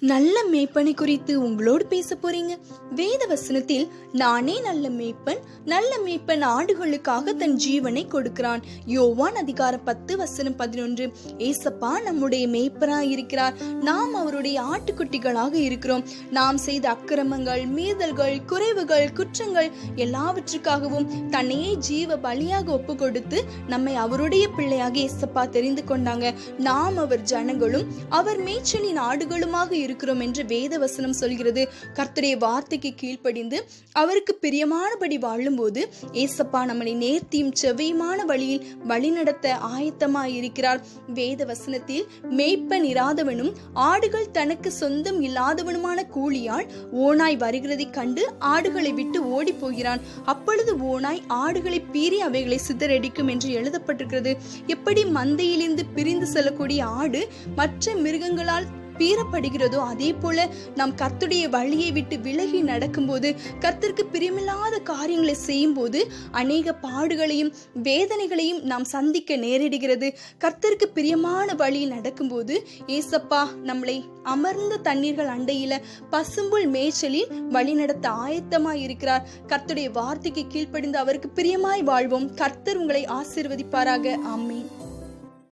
நல்ல மேய்ப்பனை குறித்து உங்களோடு பேச போறீங்க. வேத வசனத்தில் நானே நல்ல மேய்ப்பன் நல்ல மேய்ப்பன் ஆடுகளுக்காக தன் ஜீவனை கொடுக்கிறான். யோவான் அதிகாரம் பத்து வசனம் பதினொன்று. ஏசப்பா நம்முடைய மேய்ப்பரா இருக்கிறார். நாம் அவருடைய ஆட்டுக்குட்டிகளாக இருக்கிறோம். நாம் செய்த அக்கிரமங்கள் மீறல்கள் குறைவுகள் குற்றங்கள் எல்லாவற்றுக்காகவும் தன்னையே ஜீவ பலியாக ஒப்பு கொடுத்து நம்மை அவருடைய பிள்ளையாக ஏசப்பா தெரிந்து கொண்டாங்க. நாம் அவர் ஜனங்களும் அவர் மேய்ச்சலின் ஆடுகளுமாக இருக்கிறோம் என்று வேத வசனம் சொல்கிறது. கர்த்தருடைய வார்த்தைக்கு கீழ்ப்படிந்து அவருக்கு பிரியமானபடி வாழும்போது ஏசப்பா நம்மளை நேர்த்தியும் செவ்வியுமான வழியில் வழிநடத்த ஆயத்தமாய் இருக்கிறார் வேத வசனத்தில் மேய்ப்பன் இராதவனும் ஆடுகள் தனக்கு சொந்தம் இல்லாதவனுமான கூலியால் ஓனாய் வருகிறதை கண்டு ஆடுகளை விட்டு ஓடி போகிறான் அப்பொழுது ஓனாய் ஆடுகளை பீறி அவைகளை சிதறடிக்கும் என்று எழுதப்பட்டிருக்கிறது. எப்படி மந்தையிலிருந்து பிரிந்து செல்லக்கூடிய ஆடு மற்ற மிருகங்களால் பீறப்படுகிறதோ அதே போல நாம் கர்த்துடைய வழியை விட்டு விலகி நடக்கும்போது கர்த்தருக்கு பிரியமில்லாத காரியங்களை செய்யும்போது அநேக பாடுகளையும் வேதனைகளையும் நாம் சந்திக்க நேரிடுகிறது. கர்த்தருக்கு பிரியமான வழியில் நடக்கும்போது ஏசப்பா நம்மளை அமர்ந்த தண்ணீர்கள் அண்டையில பசும்புல் மேய்ச்சலில் வழிநடத்த ஆயத்தமாய் இருக்கிறார். கர்த்துடைய வார்த்தைக்கு கீழ்ப்படிந்து அவருக்கு பிரியமாய் வாழ்வோம். கர்த்தர் உங்களை ஆசீர்வதிப்பாராக. ஆமீன்.